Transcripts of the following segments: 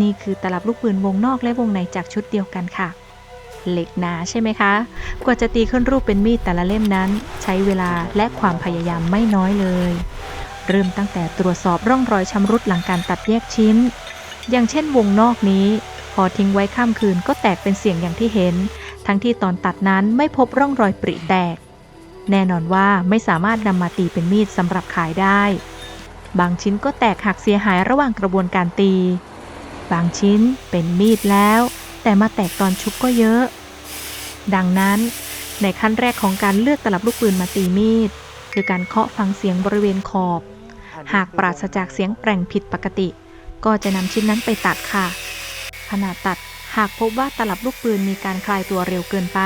นี่คือตลับลูกปืนวงนอกและวงในจากชุดเดียวกันค่ะ เหล็กหนาใช่ไหมคะ กว่าจะตีขึ้นรูปเป็นมีดแต่ละเล่มนั้น ใช้เวลาและความพยายามไม่น้อยเลย เริ่มตั้งแต่ตรวจสอบร่องรอยชำรุดหลังการตัดแยกชิ้น อย่างเช่นวงนอกนี้ พอทิ้งไว้ข้ามคืนก็แตกเป็นเสียงอย่างที่เห็น ทั้งที่ตอนตัดนั้นไม่พบร่องรอยปริแตก แน่นอนว่าไม่สามารถนำมาตีเป็นมีดสำหรับขายได้ บางชิ้นก็แตกหักเสียหายระหว่างกระบวนการตี บางชิ้นเป็นมีดแล้ว แต่มาแตกตอนชุบก็เยอะ ดังนั้น ในขั้นแรกของการเลือกตลับลูกปืนมาตีมีด คือการเคาะฟังเสียงบริเวณขอบ หากปราศจากเสียงแปร่งผิดปกติ ก็จะนำชิ้นนั้นไปตัดค่ะ ขณะตัดหากพบว่าตลับลูกปืนมีการคลายตัวเร็วเกินไป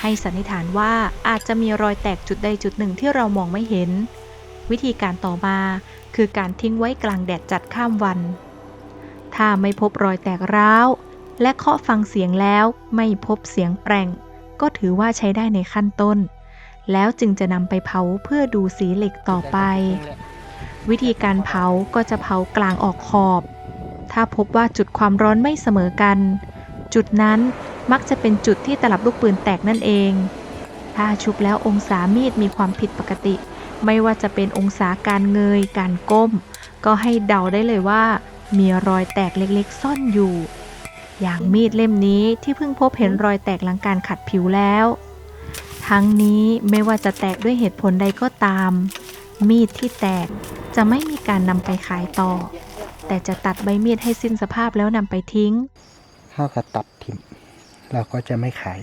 ให้สันนิษฐานว่าอาจจะมีรอยแตกจุดใดจุดหนึ่งที่เรามองไม่เห็น วิธีการต่อมาคือการทิ้งไว้กลางแดดจัดข้ามวัน ถ้าไม่พบรอยแตกร้าว และเคาะฟังเสียงแล้วไม่พบเสียงแปรงก็ถือว่าใช้ได้ในขั้นต้น แล้วจึงจะนำไปเผาเพื่อดูสีเหล็กต่อไป วิธีการเผาก็จะเผากลางออกขอบ ถ้าพบว่าจุดความร้อนไม่เสมอกัน จุดนั้นมักจะเป็นจุดที่ตลับลูกปืนแตกนั่นเอง ถ้าชุบแล้วองศามีดมีความผิดปกติ ไม่ว่าจะเป็นองศาการเงย การก้ม ก็ให้เดาได้เลยว่า มีรอยแตกเล็กๆ ซ่อนอยู่ อย่างมีดเล่มนี้ที่เพิ่งพบเห็นรอยแตกหลังการขัดผิวแล้ว ทั้งนี้ไม่ว่าจะแตกด้วยเหตุผลใดก็ตาม มีดที่แตกจะไม่มีการนำไปขายต่อ แต่จะตัดใบมีดให้สิ้นสภาพแล้วนำไปทิ้งเท่ากับตัดทิมเราก็จะไม่ขาย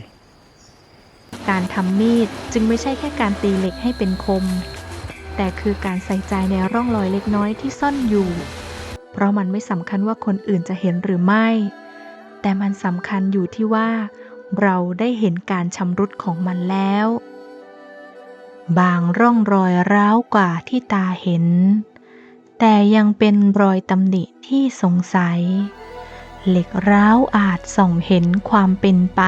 การทำมีดจึงไม่ใช่แค่การตีเหล็กให้เป็นคม แต่คือการใส่ใจในร่องรอยเล็กน้อยที่ซ่อนอยู่ เพราะมันไม่สำคัญว่าคนอื่นจะเห็นหรือไม่ แต่มันสำคัญอยู่ที่ว่า เราได้เห็นการชำรุดของมันแล้ว บางร่องรอยร้าวกว่าที่ตาเห็น แต่ยังเป็นรอยตำหนิที่สงสัย เหล็กร้าวอาจส่องเห็นความเป็นไป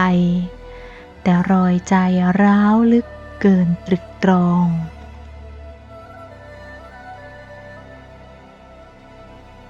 แต่รอยใจร้าวลึกเกินตรึกตรอง